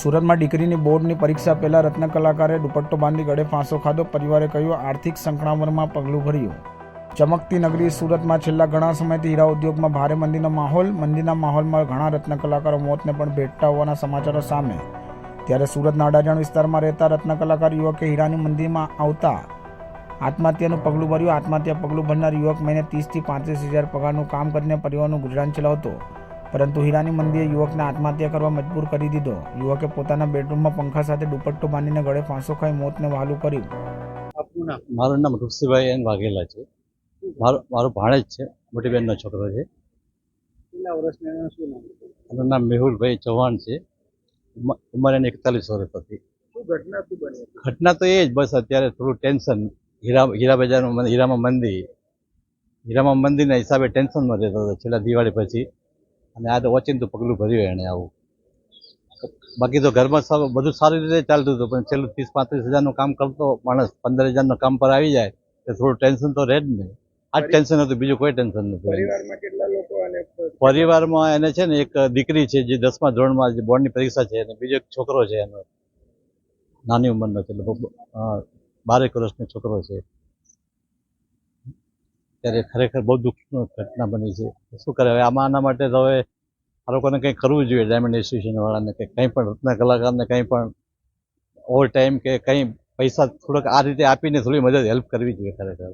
સુરતમાં દીકરીની બોર્ડની પરીક્ષા પહેલા રત્ન કલાકારે દુપટ્ટો બાંધી ગળે ફાંસો ખાધો. પરિવારે કહ્યું, આર્થિક સંકળામણમાં પગલું ભર્યું. ચમકતી નગરી સુરતમાં છેલ્લા ઘણા સમયથી હીરા ઉદ્યોગમાં ભારે મંદીનો માહોલ. મંદીના માહોલમાં ઘણા રત્ન કલાકારો મોતને પણ ભેટતા હોવાના સમાચારો સામે. ત્યારે સુરતના અડાજણ વિસ્તારમાં રહેતા રત્ન કલાકાર યુવકે હીરાની મંદીમાં આવતા આત્મહત્યાનું પગલું ભર્યું. આત્મહત્યા પગલું ભરનાર યુવક મહિને ત્રીસથી પાંત્રીસ હજાર પગારનું કામ કરીને પરિવારનું ગુજરાન ચલાવતો. પરંતુ હીરાની મંદીએ યુવકને આત્મહત્યા કરવા મજબૂર કરી દીધો. યુવકે પોતાના બેડરૂમમાં પંખા સાથે દુપટ્ટો બાંધીને ગળે ફાંસો ખાઈ મોતને વહાલું કર્યું. મારું નામ ઋષિભાઈ એન વાઘેલા છે. મારો મારો ભાણેજ છે મોટી બહેનનો છોકરો છે. એનું શું નામ? મેહુલભાઈ ચૌહાણ છે. ઉમ- ઉંમર એને એકતાલીસ વર્ષ હતી. ઘટના હતી? તો એ જ બસ અત્યારે થોડું ટેન્શન. હીરા હીરા બજારનું હીરામાં મંદી હીરામાં મંદીના હિસાબે ટેન્શનમાં રહેતો હતો. છેલ્લા દિવાળી પછી અને આ તો ઓચિંતું પગલું ભર્યું એણે આવું. બાકી તો ઘરમાં સારું બધું સારી રીતે ચાલતું હતું પણ છેલ્લું ત્રીસ પાંત્રીસ હજારનું કામ કરતો માણસ પંદર હજારનું કામ પર આવી જાય તો થોડું ટેન્શન તો રહે જ નહીં. આ જ ટેન્શન હતું બીજું કોઈ ટેન્શન નતું પરિવારમાં એને છે ને એક દીકરી છે જે દસમા ધોરણમાં જે બોર્ડની પરીક્ષા છે અને બીજો એક છોકરો છે એનો. નાની ઉંમરનો છે લગભગ બારેક વર્ષનો છોકરો છે. ત્યારે ખરેખર બહુ દુઃખની ઘટના બની છે. શું કરે, હવે આમાં આના માટે તો હવે આ લોકોને કંઈ કરવું જોઈએ ડાયમંડ એસોસિએશનવાળાને કે કંઈ પણ રત્ન કલાકારને કંઈ પણ ઓવર ટાઈમ કે કંઈ પૈસા થોડોક આ રીતે આપીને થોડી મદદ હેલ્પ કરવી જોઈએ ખરેખર.